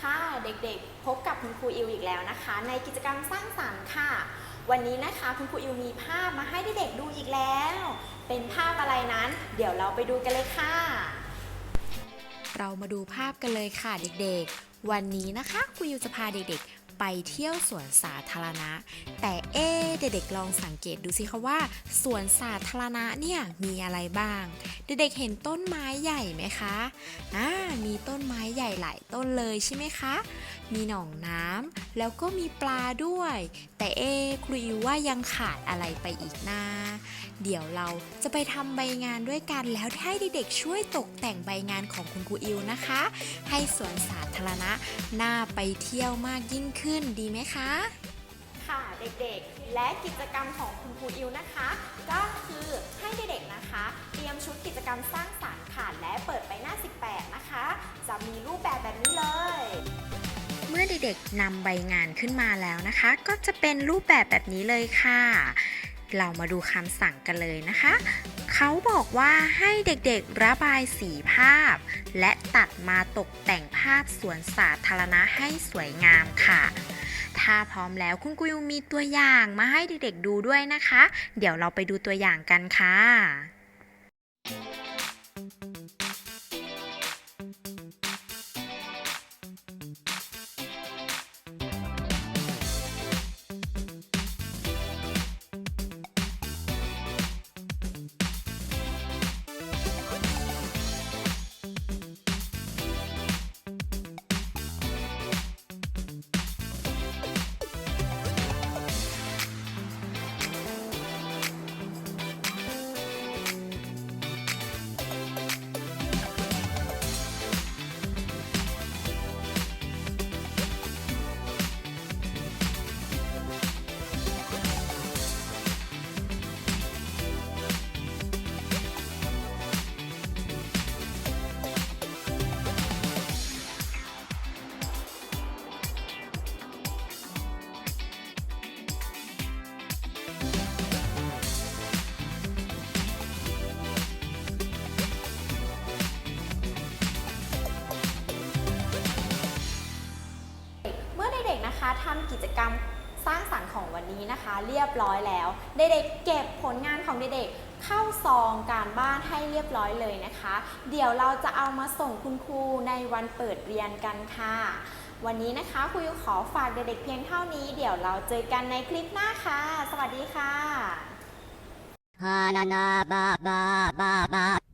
ค่ะเด็กๆ พบกับคุณครูอิวอีกแล้วนะคะ ในกิจกรรมสร้างสรรค์ค่ะ วันนี้นะคะคุณครูอิวมีภาพมาให้เด็กๆดูอีกแล้ว เป็นภาพอะไรนั้น เดี๋ยวเราไปดูกันเลยค่ะ เรามาดูภาพกันเลยค่ะเด็กๆ วันนี้นะคะครูยูจะพาเด็กๆ ไปเที่ยวสวนสาธารณะ แต่เอ๊เด็กๆลองสังเกตดูสิคะว่าสวนสาธารณะเนี่ยมีอะไรบ้าง เด็กๆเห็นต้นไม้ใหญ่ไหมคะอ่ามีต้นไม้ใหญ่หลายต้นเลยใช่ไหมคะมีหนองน้ำแล้วก็มีปลาด้วย แต่เอครูอิวว่ายังขาดอะไรไปอีกนะเดี๋ยวเราจะไปทำใบงานด้วยกันแล้วให้เด็กๆช่วยตกแต่งใบงานของคุณครูอิวนะคะ ให้สวนสาธารณะน่าไปเที่ยวมากยิ่งขึ้นดีไหมคะค่ะเด็กๆ และกิจกรรมของคุณครูอิวนะคะ ก็คือให้เด็กๆนะคะ เตรียมชุดกิจกรรมสร้างสรรค์ค่ะและเปิดไปหน้า 18 นะคะ จะมีรูป เด็กๆนำใบงานขึ้นมาแล้วนะคะ ก็จะเป็นรูปแบบแบบนี้เลยค่ะ เรามาดูคำสั่งกันเลยนะคะ เขาบอกว่าให้เด็กๆระบายสีภาพ และตัดมาตกแต่งภาพสวนสาธารณะให้สวยงามค่ะถ้าพร้อมแล้วคุณกุยมีตัวอย่างมาให้เด็กๆดูด้วยนะคะ เดี๋ยวเราไปดูตัวอย่างกันค่ะ นะคะทำกิจกรรมสร้างสรรค์ของวันนี้นะคะ เรียบร้อยแล้ว เด็กๆเก็บผลงานของเด็กๆเข้าซองการบ้านให้เรียบร้อยเลยนะคะ เดี๋ยวเราจะเอามาส่งคุณครูในวันเปิดเรียนกันค่ะ วันนี้นะคะครูยุขอฝากเด็กๆเพียงเท่านี้ เดี๋ยวเราเจอกันในคลิปหน้าค่ะ สวัสดีค่ะ ha na na ba ba ba ba